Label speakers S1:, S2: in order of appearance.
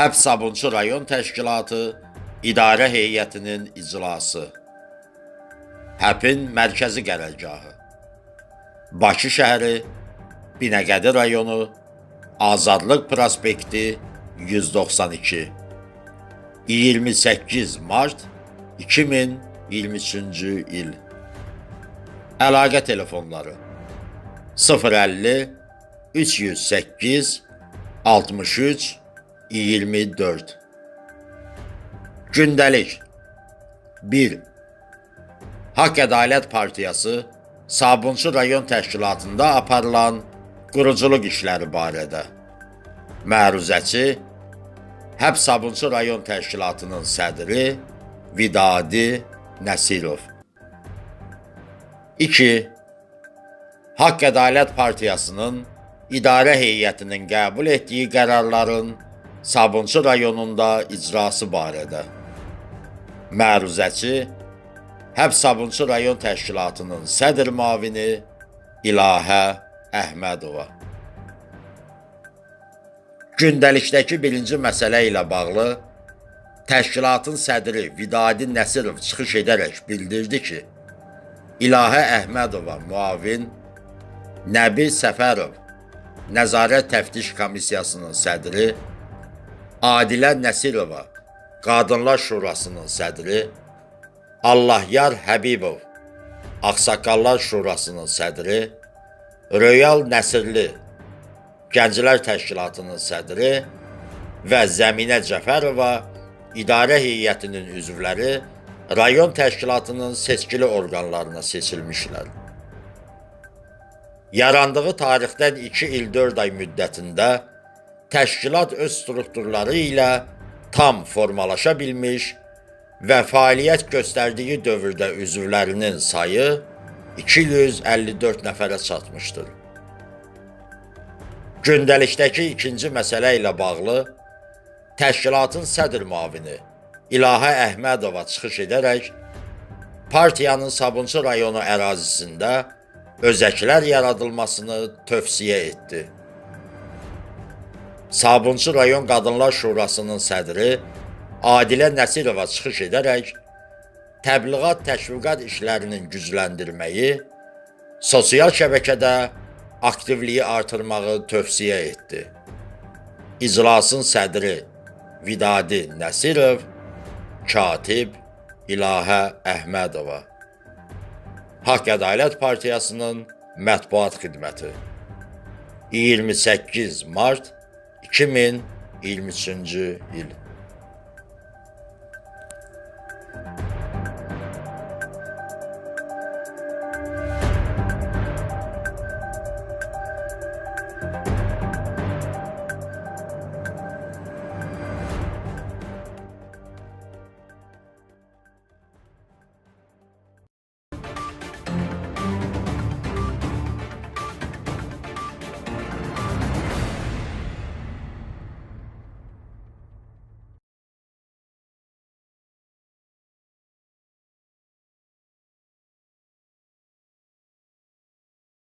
S1: Həb Sabunçu rayon təşkilatı idarə heyətinin iclası. Həpin mərkəzi qərargahı. Bakı şəhəri, Binəqədi rayonu, Azadlıq prospekti 192. 28 mart 2023-cü il. Əlaqə telefonları 050 308 63 24 Gündəlik 1. Haqq Ədalət Partiyası Sabunçu rayon təşkilatında aparılan quruculuq işləri barədə. Məruzəçi Həb Sabunçu rayon təşkilatının sədri Vidadi Nəsirov. 2. Haqq Ədalət Partiyasının idarə heyətinin qəbul etdiyi qərarların Sabunçu rayonunda icrası barədə. Məruzəçi Həb Sabunçu rayon təşkilatının sədr müavini İlahə Əhmədova. Gündəlikdəki birinci məsələ ilə bağlı təşkilatın sədri Vidadi Nəsirov çıxış edərək bildirdi ki, İlahə Əhmədova müavin Nəbi Səfərov Nəzarət Təftiş Komissiyasının sədri Adilə Nəsirova Qadınlar Şurasının sədri Allahyar Həbibov Ağsaqqallar Şurasının sədri Röyal Nəsirli Gənclər Təşkilatının sədri və Zəminə Cəfərova idarə heyətinin üzvləri rayon təşkilatının seçkili orqanlarına seçilmişlər. Yarandığı tarixdən 2 il 4 ay müddətində təşkilat öz strukturları ilə tam formalaşa bilmiş və fəaliyyət göstərdiyi dövrdə üzvlərinin sayı 254 nəfərə çatmışdır. Gündəlikdəki ikinci məsələ ilə bağlı təşkilatın sədr müavini İlahə Əhmədova çıxış edərək partiyanın Sabunçu rayonu ərazisində özəklər yaradılmasını tövsiyə etdi. Sabunçu rayon Qadınlar Şurasının sədri Adilə Nəsirova çıxış edərək təbliğat təşviqat işlərinin gücləndirməyi, sosial şəbəkədə aktivliyi artırmağı tövsiyə etdi. İclasın sədri Vidadi Nəsirov, katib İlahə Əhmədova. Haqq Ədalət Partiyasının mətbuat xidməti 28 mart 2023-cü il.